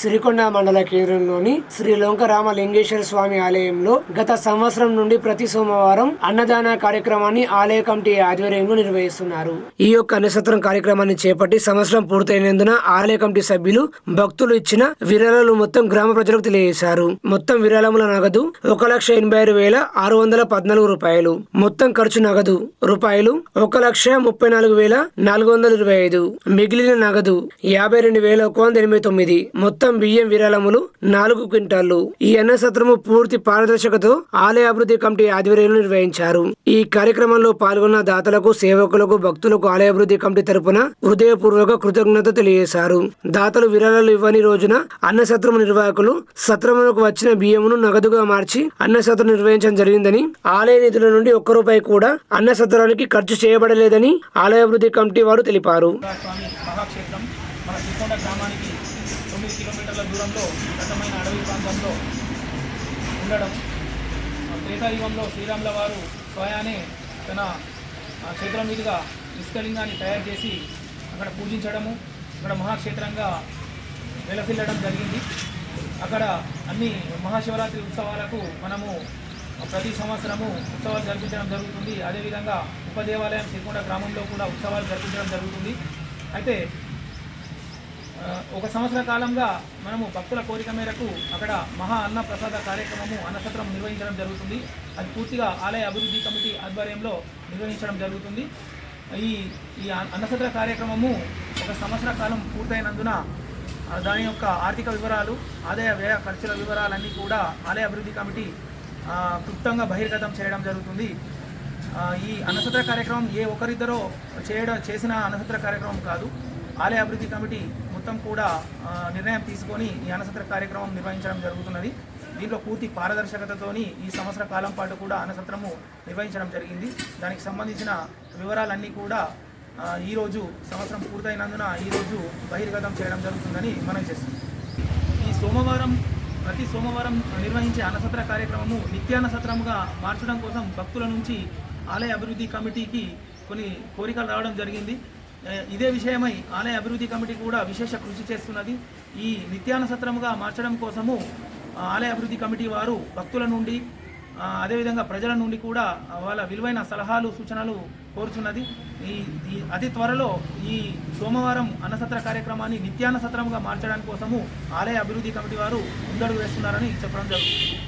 సిరికొండ మండల కేంద్రంలోని శ్రీ లోంకరామ లింగేశ్వర స్వామి ఆలయంలో గత సంవత్సరం నుండి ప్రతి సోమవారం అన్నదాన కార్యక్రమాన్ని ఆలయ కమిటీ ఆధ్వర్యంలో నిర్వహిస్తున్నారు. ఈ యొక్క అన్నసత్రం కార్యక్రమాన్ని చేపట్టి సంవత్సరం పూర్తయినందున ఆలయ కమిటీ సభ్యులు భక్తులు ఇచ్చిన విరాళాలు మొత్తం గ్రామ ప్రజలకు తెలియజేశారు. మొత్తం విరాళముల నగదు ఒక లక్ష ఎనభై ఆరు వేల ఆరు వందల పద్నాలుగు రూపాయలు. మొత్తం ఖర్చు నగదు రూపాయలు ఒక లక్ష ముప్పై నాలుగు వేల నాలుగు వందల ఇరవై ఐదు. మిగిలిన నగదు యాభై రెండు వేల ఒక వంద ఎనభై తొమ్మిది. మొత్తం బియ్యం విరాళములు నాలుగు క్వింటాళ్ళు. ఈ అన్న సత్రము పూర్తి పారదర్శకతో ఆలయ అభివృద్ధి కమిటీ ఆధ్వర్యంలో నిర్వహించారు. ఈ కార్యక్రమంలో పాల్గొన్న దాతలకు సేవకులకు భక్తులకు ఆలయ అభివృద్ధి కమిటీ తరపున హృదయపూర్వక కృతజ్ఞత తెలియజేశారు. దాతలు విరాళాలు ఇవ్వని రోజున అన్న సత్రము నిర్వాహకులు సత్రములకు వచ్చిన బియ్యమును నగదుగా మార్చి అన్న సత్రం నిర్వహించడం జరిగిందని ఆలయ నిధుల నుండి ఒక్క రూపాయి కూడా అన్న సత్రానికి ఖర్చు చేయబడలేదని ఆలయ అభివృద్ధి కమిటీ వారు తెలిపారు. స్వామి మహాక్షేత్రం మన శ్రీకొండ గ్రామానికి తొమ్మిది కిలోమీటర్ల దూరంలో దట్టమైన అడవి ప్రాంతంలో ఉండడం. త్రేతాయుగంలో శ్రీరాముల వారు స్వయానే తన ఆ క్షేత్రం మీదుగా ఇసుకలింగాన్ని తయారు చేసి అక్కడ పూజించడము అక్కడ మహాక్షేత్రంగా వెలసిల్లడం జరిగింది. అక్కడ అన్ని మహాశివరాత్రి ఉత్సవాలకు మనము ప్రతి సంవత్సరము ఉత్సవాలు జరిపించడం జరుగుతుంది. అదేవిధంగా ఉపదేవాలయం శ్రీకొండ గ్రామంలో కూడా ఉత్సవాలు జరిపించడం జరుగుతుంది. అయితే ఒక సంవత్సర కాలంగా మనము భక్తుల కోరిక మేరకు అక్కడ మహా అన్న ప్రసాద కార్యక్రమము అన్నసత్రం నిర్వహించడం జరుగుతుంది. అది పూర్తిగా ఆలయ అభివృద్ధి కమిటీ ఆధ్వర్యంలో నిర్వహించడం జరుగుతుంది. ఈ ఈ అన్నసత్ర కార్యక్రమము ఒక సంవత్సర కాలం పూర్తయినందున దాని యొక్క ఆర్థిక వివరాలు ఆదాయ వ్యయ ఖర్చుల వివరాలన్నీ కూడా ఆలయ అభివృద్ధి కమిటీ క్లుప్తంగా బహిర్గతం చేయడం జరుగుతుంది. ఈ అన్నసత్ర కార్యక్రమం ఏ ఒకరిద్దరో చేయడం చేసిన అన్నసత్ర కార్యక్రమం కాదు. ఆలయ అభివృద్ధి కమిటీ మొత్తం కూడా నిర్ణయం తీసుకొని ఈ అన్నసత్ర కార్యక్రమం నిర్వహించడం జరుగుతున్నది. దీంట్లో పూర్తి పారదర్శకతతోని ఈ సంవత్సర కాలం పాటు కూడా అన్నసత్రము నిర్వహించడం జరిగింది. దానికి సంబంధించిన వివరాలన్నీ కూడా ఈరోజు సంవత్సరం పూర్తయినందున ఈరోజు బహిర్గతం చేయడం జరుగుతుందని మనం చేస్తున్నాం. ఈ సోమవారం ప్రతి సోమవారం నిర్వహించే అన్నసత్ర కార్యక్రమము నిత్యానసత్రముగా మార్చడం కోసం భక్తుల నుంచి ఆలయ అభివృద్ధి కమిటీకి కొన్ని కోరికలు రావడం జరిగింది. ఇదే విషయమై ఆలయ అభివృద్ధి కమిటీ కూడా విశేష కృషి చేస్తున్నది. ఈ నిత్యాన సత్రముగా మార్చడం కోసము ఆలయ అభివృద్ధి కమిటీ వారు భక్తుల నుండి అదేవిధంగా ప్రజల నుండి కూడా వాళ్ళ విలువైన సలహాలు సూచనలు కోరుచున్నది. ఈ ఈ అతి త్వరలో ఈ సోమవారం అన్నసత్ర కార్యక్రమాన్ని నిత్యాన్న సత్రముగా మార్చడానికి కోసము ఆలయ అభివృద్ధి కమిటీ వారు ముందడుగు వేస్తున్నారని చెప్పడం జరుగుతుంది.